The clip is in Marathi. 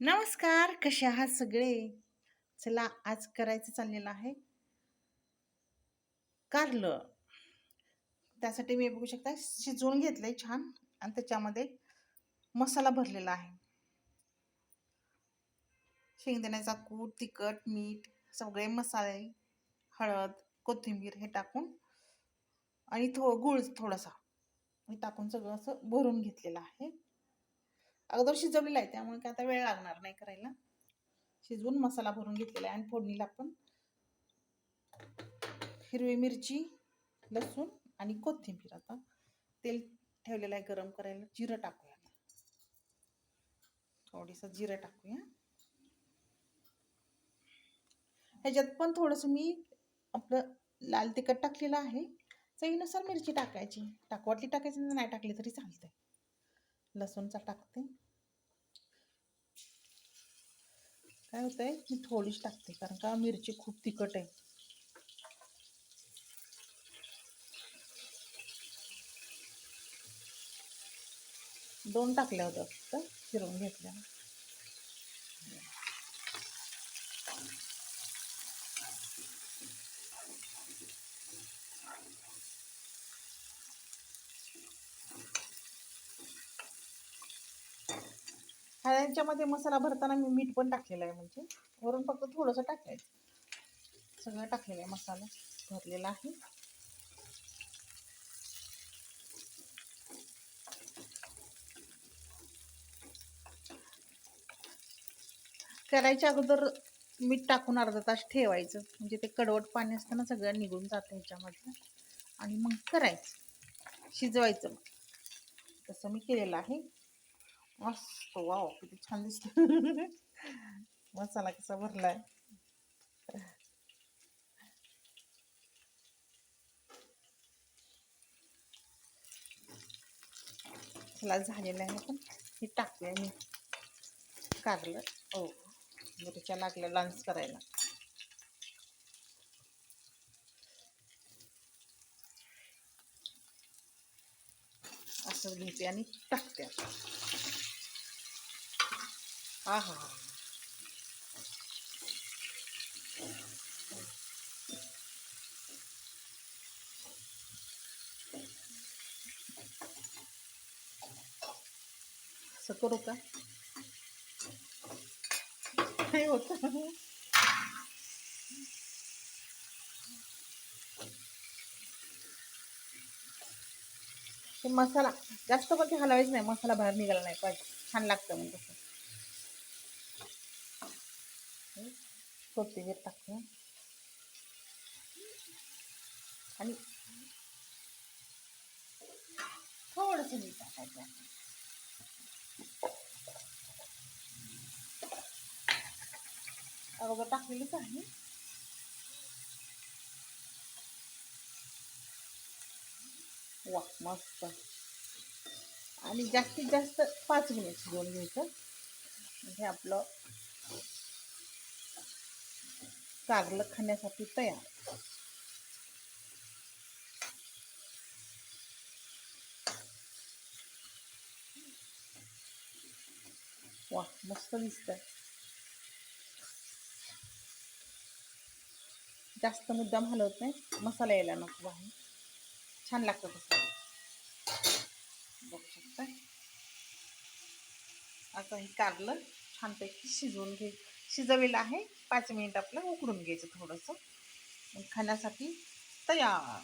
नमस्कार कसे आहात सगळे? चला आज करायचं चाललेलं आहे. कारलं. त्यासाठी मी बघू शकता शिजवून घेतलंय छान आणि त्याच्यामध्ये मसाला भरलेला आहे. शेंगदाण्याचा कूट तिखट मीठ सगळे मसाले हळद कोथिंबीर हे टाकून आणि थो गुळ थोडासा हे टाकून सगळं असं भरून घेतलेलं आहे. अगोदर शिजवलेला आहे त्यामुळे काय आता वेळ लागणार नाही करायला. शिजवून मसाला भरून घेतलेला आहे आणि फोडणीला आपण हिरवी मिरची लसूण आणि कोथिंबीर. आता तेल ठेवलेलं आहे गरम करायला. जिरं टाकूया आता. थोडीसं जिरं टाकूया. ह्याच्यात पण थोडंसं मी आपलं लाल तिखट टाकलेलं आहे. चवीनुसार मिरची टाकायची. टाकवाटली टाकायची नाही टाकली तरी चालतंय. लसूणचा टाकते. काय होतंय? मी थोडीच टाकते कारण का मिरची खूप तिखट आहे. दोन टाकल्या होत्या फक्त फिरवून घेतल्या. ह्याच्यामध्ये मसाला भरताना मी मीठ पण टाकलेलं आहे म्हणजे. वरून फक्त थोडंसं टाकायचं. सगळं टाकलेलं आहे मसाला. भरलेला आहे. करायच्या अगोदर मीठ टाकून अर्धा तास ठेवायचं. म्हणजे ते कडवट पाणी असताना सगळं निघून जातं ह्याच्यामधलं आणि मग करायचं. शिजवायचं मग. तसं मी केलेलं आहे. मस्त वाव किती छान दिसत मसाला कसा भरलाय. चला झालेला आहे पण हे टाकूया मी. कारलं हो. मिरच्या लागल्या लान्स करायला. असं घेते आणि टाकते आता हा हा असं करू का? नाही होत. ते मसाला जास्त पण ते हलवायचं नाही मसाला बाहेर निघाला नाही पाहिजे छान लागतं म्हणजे मग तसं कोथिंबीर टाकूया आणि थोडंसं मीठ टाकायचं अगोदर टाकलेलीच आहे. वा मस्त. आणि जास्तीत जास्त पाच मिनिट शिजवून घ्यायचं. हे आपलं कारलं खाण्यासाठी तयार. वा मस्त दिसतंय. जास्त मुद्दाम हलवत नाही. मसाला यायला नको आहे छान लागतं तसं. बघू शकता आता हे कारलं छानपैकी शिजवून घे शिजवलेलं आहे. पाच मिनिट आपलं उकडून घ्यायचं थोडंसं. खाण्यासाठी तयार.